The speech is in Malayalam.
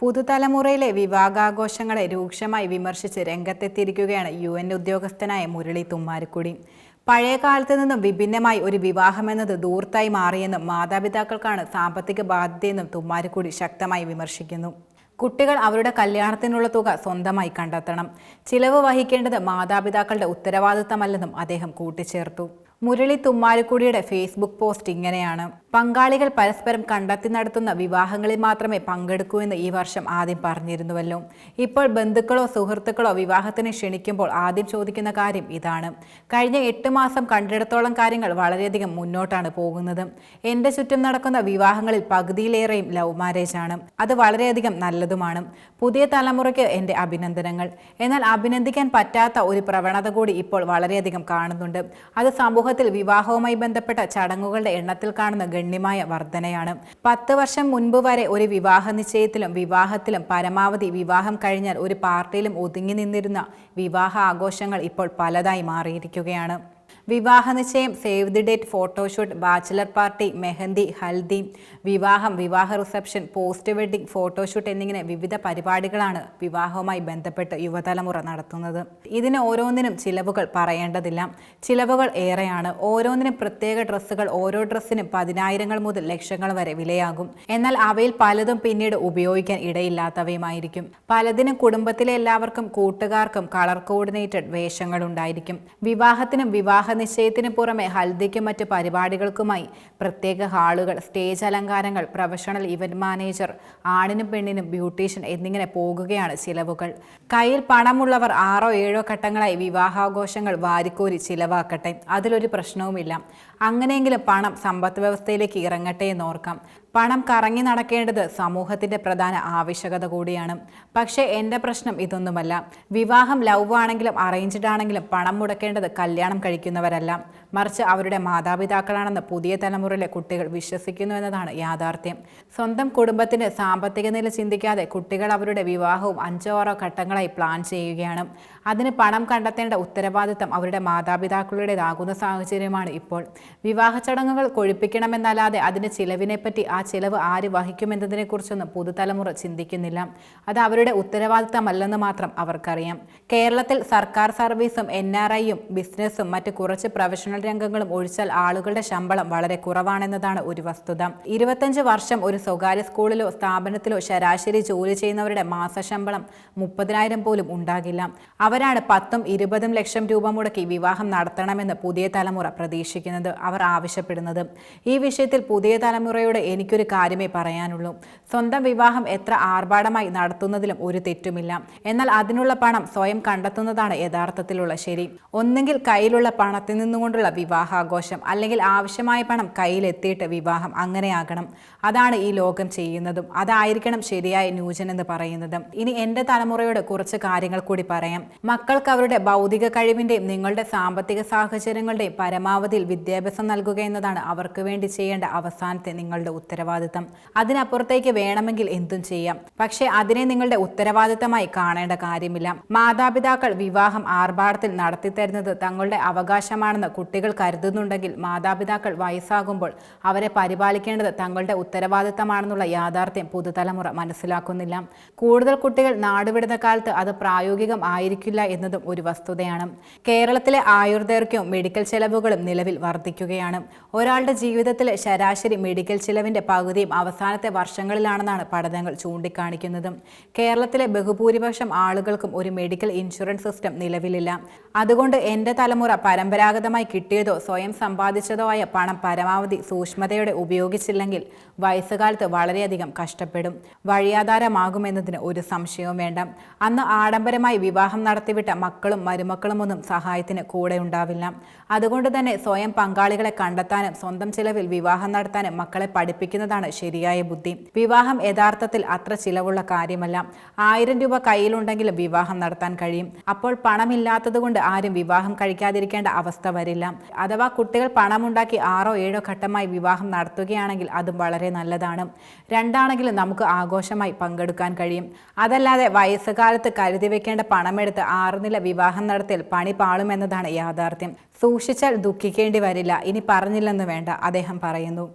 പുതുതലമുറയിലെ വിവാഹാഘോഷങ്ങളെ രൂക്ഷമായി വിമർശിച്ച് രംഗത്തെത്തിയിരിക്കുകയാണ് യു എൻ ഉദ്യോഗസ്ഥനായ മുരളി തുമ്മാരുക്കുടി. പഴയ കാലത്ത് നിന്നും വിഭിന്നമായി ഒരു വിവാഹമെന്നത് ദൂർത്തായി മാറിയെന്നും മാതാപിതാക്കൾക്കാണ് സാമ്പത്തിക ബാധ്യതയെന്നും തുമ്മാരുക്കുടി ശക്തമായി വിമർശിക്കുന്നു. കുട്ടികൾ അവരുടെ കല്യാണത്തിനുള്ള തുക സ്വന്തമായി കണ്ടെത്തണം. ചിലവ് വഹിക്കേണ്ടത് മാതാപിതാക്കളുടെ ഉത്തരവാദിത്തമല്ലെന്നും അദ്ദേഹം കൂട്ടിച്ചേർത്തു. മുരളി തുമ്മാലിക്കുടിയുടെ ഫേസ്ബുക്ക് പോസ്റ്റ് ഇങ്ങനെയാണ്. പങ്കാളികൾ പരസ്പരം കണ്ടെത്തി നടത്തുന്ന വിവാഹങ്ങളിൽ മാത്രമേ പങ്കെടുക്കൂ എന്ന് ഈ വർഷം ആദ്യം പറഞ്ഞിരുന്നുവല്ലോ. ഇപ്പോൾ ബന്ധുക്കളോ സുഹൃത്തുക്കളോ വിവാഹത്തിന് ക്ഷണിക്കുമ്പോൾ ആദ്യം ചോദിക്കുന്ന കാര്യം ഇതാണ്. കഴിഞ്ഞ എട്ട് മാസം കണ്ടിടത്തോളം കാര്യങ്ങൾ വളരെയധികം മുന്നോട്ടാണ് പോകുന്നത്. എന്റെ ചുറ്റും നടക്കുന്ന വിവാഹങ്ങളിൽ പകുതിയിലേറെയും ലവ് മാരേജ് ആണ്. അത് വളരെയധികം നല്ലതുമാണ്. പുതിയ തലമുറയ്ക്ക് എന്റെ അഭിനന്ദനങ്ങൾ. എന്നാൽ അഭിനന്ദിക്കാൻ പറ്റാത്ത ഒരു പ്രവണത കൂടി ഇപ്പോൾ വളരെയധികം കാണുന്നുണ്ട്. അത് സമൂഹത്തിൽ വിവാഹവുമായി ബന്ധപ്പെട്ട ചടങ്ങുകളുടെ എണ്ണത്തിൽ കാണുന്ന ഗണ്യമായ വർധനയാണ്. പത്ത് വർഷം മുൻപ് വരെ ഒരു വിവാഹ നിശ്ചയത്തിലും വിവാഹത്തിലും പരമാവധി വിവാഹം കഴിഞ്ഞാൽ ഒരു പാർട്ടിയിലും ഒതുങ്ങി നിന്നിരുന്ന വിവാഹ ആഘോഷങ്ങൾ ഇപ്പോൾ പലതായി മാറിയിരിക്കുകയാണ്. വിവാഹ നിശ്ചയം save the date photoshoot bachelor party mehndi haldi വിവാഹം വിവാഹ റിസപ്ഷൻ പോസ്റ്റ് വെഡ്ഡിംഗ് ഫോട്ടോഷൂട്ട് എന്നിങ്ങനെ വിവിധ പരിപാടികളാണ് വിവാഹവുമായി ബന്ധപ്പെട്ട് യുവതലമുറ നടത്തുന്നത്. ഇതിന് ഓരോന്നിനും ചിലവുകൾ പറയേണ്ടതില്ല. ചിലവുകൾ ഏറെയാണ്. ഓരോന്നിനും പ്രത്യേക ഡ്രസ്സുകൾ ഓരോ ഡ്രസ്സിനും പതിനായിരങ്ങൾ മുതൽ ലക്ഷങ്ങൾ വരെ വിലയാകും. എന്നാൽ അവയിൽ പലതും പിന്നീട് ഉപയോഗിക്കാൻ ഇടയില്ലാത്തവയുമായിരിക്കും. പലതിനും കുടുംബത്തിലെ എല്ലാവർക്കും കൂട്ടുകാർക്കും കളർ കോർഡിനേറ്റഡ് വേഷങ്ങൾ ഉണ്ടായിരിക്കും വിവാഹത്തിനും വിവാഹ നിശ്ചയത്തിന് പുറമെ ഹൽദിക്കും മറ്റ് പരിപാടികൾക്കുമായി പ്രത്യേക ഹാളുകൾ സ്റ്റേജ് അലങ്കാരങ്ങൾ പ്രൊഫഷണൽ ഇവന്റ് മാനേജർ ആണിനും പെണ്ണിനും ബ്യൂട്ടീഷ്യൻ എന്നിങ്ങനെ പോകുകയാണ് ചിലവുകൾ. കയ്യിൽ പണമുള്ളവർ ആറോ ഏഴോ ഘട്ടങ്ങളായി വിവാഹാഘോഷങ്ങൾ വാരിക്കോരി ചിലവാക്കട്ടെ അതിലൊരു പ്രശ്നവുമില്ല. അങ്ങനെയെങ്കിലും പണം സമ്പദ് വ്യവസ്ഥയിലേക്ക് ഇറങ്ങട്ടെ എന്നോർക്കാം. പണം കറങ്ങി നടക്കേണ്ടത് സമൂഹത്തിന്റെ പ്രധാന ആവശ്യകത കൂടിയാണ്. പക്ഷേ എന്റെ പ്രശ്നം ഇതൊന്നുമല്ല. വിവാഹം ലവ് ആണെങ്കിലും അറേഞ്ച്ഡ് ആണെങ്കിലും പണം മുടക്കേണ്ടത് കല്യാണം കഴിക്കുന്നവരല്ല മറിച്ച് അവരുടെ മാതാപിതാക്കളാണെന്ന് പുതിയ തലമുറയിലെ കുട്ടികൾ വിശ്വസിക്കുന്നു എന്നതാണ് യാഥാർത്ഥ്യം. സ്വന്തം കുടുംബത്തിന് സാമ്പത്തിക നില ചിന്തിക്കാതെ കുട്ടികൾ അവരുടെ വിവാഹവും അഞ്ചോ ആറോ ഘട്ടങ്ങളായി പ്ലാൻ ചെയ്യുകയാണ്. അതിന് പണം കണ്ടെത്തേണ്ട ഉത്തരവാദിത്തം അവരുടെ മാതാപിതാക്കളുടേതാകുന്ന സാഹചര്യമാണ് ഇപ്പോൾ. വിവാഹ ചടങ്ങുകൾ കൊഴിപ്പിക്കണമെന്നല്ലാതെ അതിന് ചിലവിനെപ്പറ്റി ആ ചിലവ് ആര് വഹിക്കുമെന്നതിനെക്കുറിച്ചൊന്നും പുതുതലമുറ ചിന്തിക്കുന്നില്ല. അത് അവരുടെ ഉത്തരവാദിത്തമല്ലെന്ന് മാത്രം അവർക്കറിയാം. കേരളത്തിൽ സർക്കാർ സർവീസും എൻ ആർ ഐയും ബിസിനസ്സും മറ്റ് കുറച്ച് പ്രൊഫഷണൽ രംഗങ്ങളും ഒഴിച്ചാൽ ആളുകളുടെ ശമ്പളം വളരെ കുറവാണെന്നതാണ് ഒരു വസ്തുത. ഇരുപത്തഞ്ച് വർഷം ഒരു സ്വകാര്യ സ്കൂളിലോ സ്ഥാപനത്തിലോ ശരാശരി ജോലി ചെയ്യുന്നവരുടെ മാസശമ്പളം മുപ്പതിനായിരം പോലും ഉണ്ടാകില്ല. അവരാണ് പത്തും ഇരുപതും ലക്ഷം രൂപ മുടക്കി വിവാഹം നടത്തണമെന്ന് പുതിയ തലമുറ പ്രതീക്ഷിക്കുന്നത് അവർ ആവശ്യപ്പെടുന്നത്. ഈ വിഷയത്തിൽ പുതിയ തലമുറയോട് എനിക്കൊരു കാര്യമേ പറയാനുള്ളൂ. സ്വന്തം വിവാഹം എത്ര ആർഭാടമായി നടത്തുന്നതിലും ഒരു തെറ്റുമില്ല. എന്നാൽ അതിനുള്ള പണം സ്വയം കണ്ടെത്തുന്നതാണ് യഥാർത്ഥത്തിലുള്ള ശരി. ഒന്നെങ്കിൽ കയ്യിലുള്ള പണത്തിൽ നിന്നുകൊണ്ടുള്ള വിവാഹാഘോഷം അല്ലെങ്കിൽ ആവശ്യമായ പണം കയ്യിലെത്തിയിട്ട് വിവാഹം അങ്ങനെയാകണം. അതാണ് ഈ ലോകം ചെയ്യുന്നതും. അതായിരിക്കണം ശരിയായ ന്യൂജൻ എന്ന് പറയുന്നത്. ഇനി എന്റെ തലമുറയോട് കുറച്ച് കാര്യങ്ങൾ കൂടി പറയാം. മക്കൾക്ക് അവരുടെ ഭൗതിക കഴിവിന്റെയും നിങ്ങളുടെ സാമ്പത്തിക സാഹചര്യങ്ങളുടെയും പരമാവധിയിൽ വിദ്യാഭ്യാസം നൽകുക എന്നതാണ് അവർക്ക് വേണ്ടി ചെയ്യേണ്ട അവസാനത്തെ നിങ്ങളുടെ ഉത്തരവാദിത്തം. അതിനപ്പുറത്തേക്ക് വേണമെങ്കിൽ എന്തും ചെയ്യാം. പക്ഷേ അതിനെ നിങ്ങളുടെ ഉത്തരവാദിത്തമായി കാണേണ്ട കാര്യമില്ല. മാതാപിതാക്കൾ വിവാഹം ആർഭാടത്തിൽ നടത്തിത്തരുന്നത് തങ്ങളുടെ അവകാശമാണെന്ന് കുട്ടികൾ കരുതുന്നുണ്ടെങ്കിൽ മാതാപിതാക്കൾ വയസ്സാകുമ്പോൾ അവരെ പരിപാലിക്കേണ്ടത് തങ്ങളുടെ ഉത്തരവാദിത്തമാണെന്നുള്ള യാഥാർത്ഥ്യം പുതുതലമുറ മനസ്സിലാക്കുന്നില്ല. കൂടുതൽ കുട്ടികൾ നാടുവിടുന്ന കാലത്ത് അത് പ്രായോഗികം ആയിരിക്കില്ല എന്നതും ഒരു വസ്തുതയാണ്. കേരളത്തിലെ ആയുർദൈർഘ്യവും മെഡിക്കൽ ചെലവുകളും നിലവിൽ വർദ്ധിക്കുകയാണ്. ഒരാളുടെ ജീവിതത്തിലെ ശരാശരി മെഡിക്കൽ ചിലവിന്റെ പകുതിയും അവസാനത്തെ വർഷങ്ങളിലാണെന്നാണ് പഠനങ്ങൾ ചൂണ്ടിക്കാണിക്കുന്നത്. കേരളത്തിലെ ബഹുഭൂരിപക്ഷം ആളുകൾക്കും ഒരു മെഡിക്കൽ ഇൻഷുറൻസ് സിസ്റ്റം നിലവിലില്ല. അതുകൊണ്ട് എന്റെ തലമുറ പരമ്പരാഗതമായി കിട്ടിയതോ സ്വയം സമ്പാദിച്ചതോ ആയ പണം പരമാവധി സൂക്ഷ്മതയോടെ ഉപയോഗിച്ചില്ലെങ്കിൽ വയസ്സുകാലത്ത് വളരെയധികം കഷ്ടപ്പെടും. വഴിയാധാരമാകുമെന്നതിന് ഒരു സംശയവും വേണ്ട. അന്ന് ആഡംബരമായി വിവാഹം നടത്തിവിട്ട മക്കളും മരുമക്കളുമൊന്നും സഹായത്തിന് കൂടെ ഉണ്ടാവില്ല. അതുകൊണ്ട് തന്നെ സ്വയം പങ്കാളികളെ കണ്ടെത്താനും സ്വന്തം ചിലവിൽ വിവാഹം നടത്താനും മക്കളെ പഠിപ്പിക്കുന്നതാണ് ശരിയായ ബുദ്ധി. വിവാഹം യഥാർത്ഥത്തിൽ അത്ര ചിലവുള്ള കാര്യമല്ല. ആയിരം രൂപ കയ്യിലുണ്ടെങ്കിലും വിവാഹം നടത്താൻ കഴിയും. അപ്പോൾ പണമില്ലാത്തതുകൊണ്ട് ആരും വിവാഹം കഴിക്കാതിരിക്കേണ്ട അവസ്ഥ വരില്ല. അഥവാ കുട്ടികൾ പണമുണ്ടാക്കി ആറോ ഏഴോ ഘട്ടമായി വിവാഹം നടത്തുകയാണെങ്കിൽ അതും വളരെ നല്ലതാണ്. രണ്ടാണെങ്കിലും നമുക്ക് ആഘോഷമായി പങ്കെടുക്കാൻ കഴിയും. അതല്ലാതെ വയസ്സുകാലത്ത് കരുതി വെക്കേണ്ട പണമെടുത്ത് ആറുനില വിവാഹം നടത്തിയാൽ പണി പാളുമെന്നതാണ് യാഥാർത്ഥ്യം. സൂക്ഷിച്ചാൽ ദുഃഖിക്കേണ്ടി വരില്ല. ഇനി പറഞ്ഞില്ലെന്ന് വേണ്ട. അദ്ദേഹം പറയുന്നു.